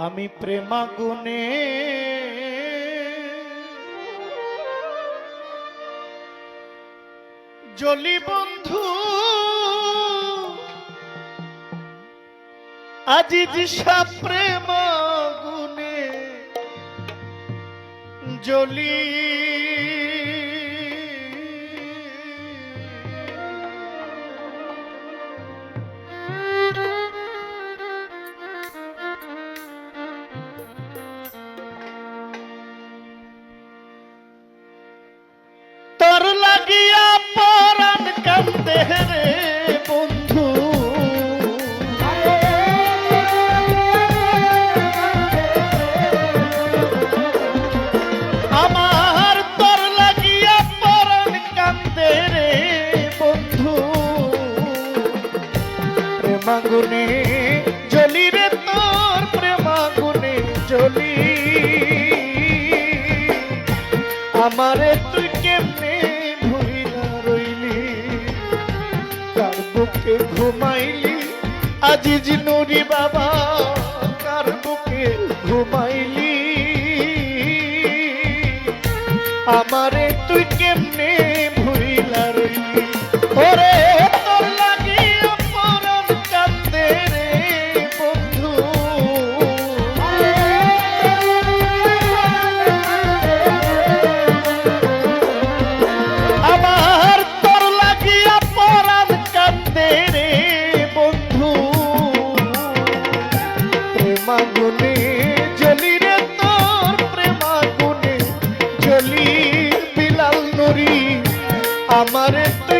আমি প্রেমাগুনে জলি বন্ধু আজি দিশা প্রেম গুনে জলি প্রেমাগুনে জলি রে তোর প্রেমাগুনে জলি আমারে তুই কেমনে ভুলিলা রইলি? কার বুকে ঘুমাইলি? আজি নুরি বাবা, কার বুকে ঘুমাইলি? আমারে তুই কেমনে ভুলিলা রইলি? ওরে আমার তুই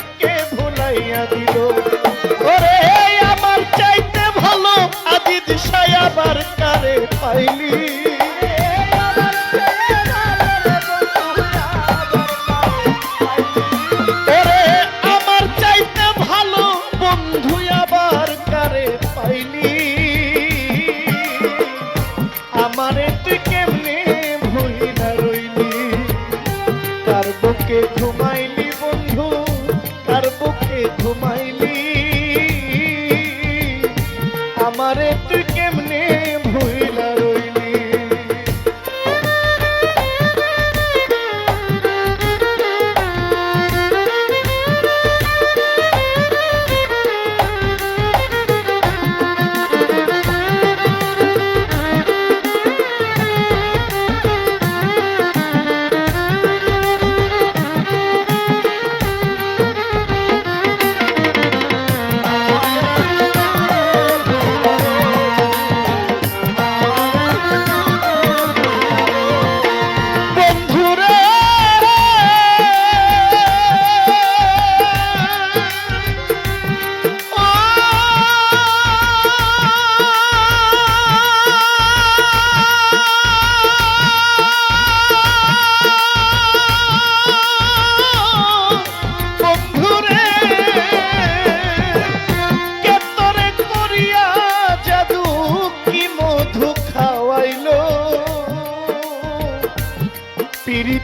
my dear.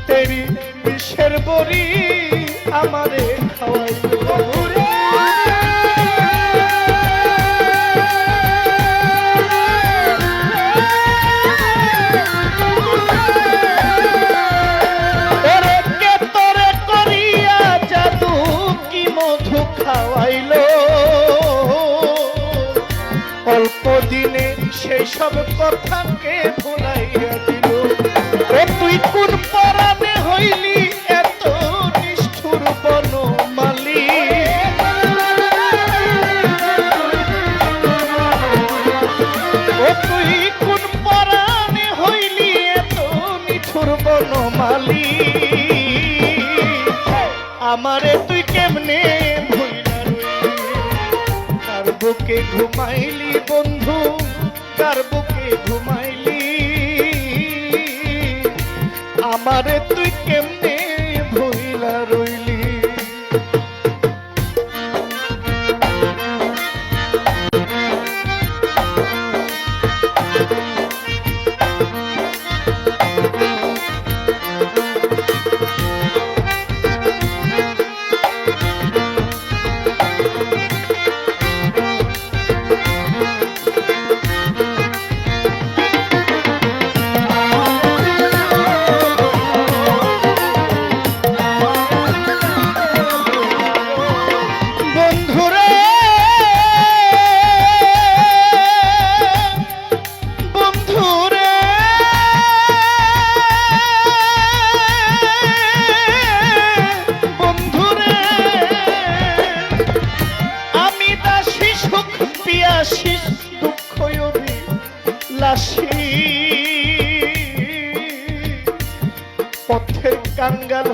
পিরিতেরি বিষের বড়ি আমারে তোরে সেই সব কথাকে ভুলাইয়া আমারে তুই কেমনে তার বুকে ঘুমাইলি বন্ধু তার বুকে ঘুমাইলি। আমারে তুই কেমনে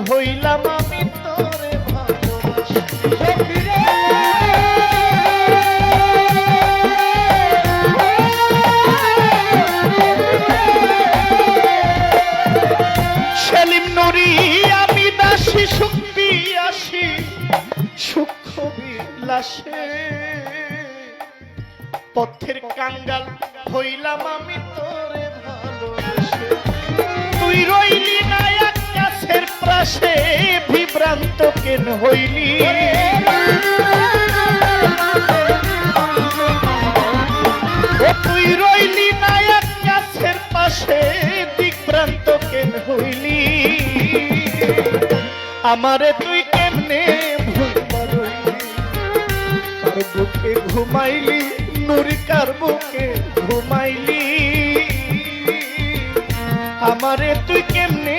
হইলাম আমি তোরে সেলিম নুরি আমি সূক্ষ্ম বিলাসে। পথের কাঙ্গাল হইলাম আমি প্রাসে বিভ্রান্ত কেন হইলি? তুই রইলি না এক গাছের পাশে দিগ্ভ্রান্ত কেন হইলি? আমারে তুই কেমনে বুকে ঘুমাইলি নুরি কার বুকে ঘুমাইলি। আমারে তুই কেমনে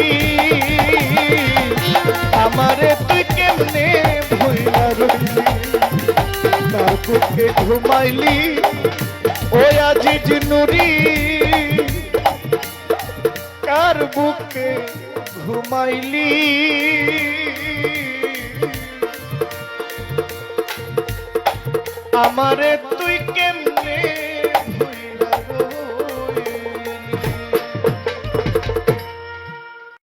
বুকে ঘুমাইলি ওই আজিজ নুরি। কার বুকে ঘুমাইলি? আমারে তুই কেমনে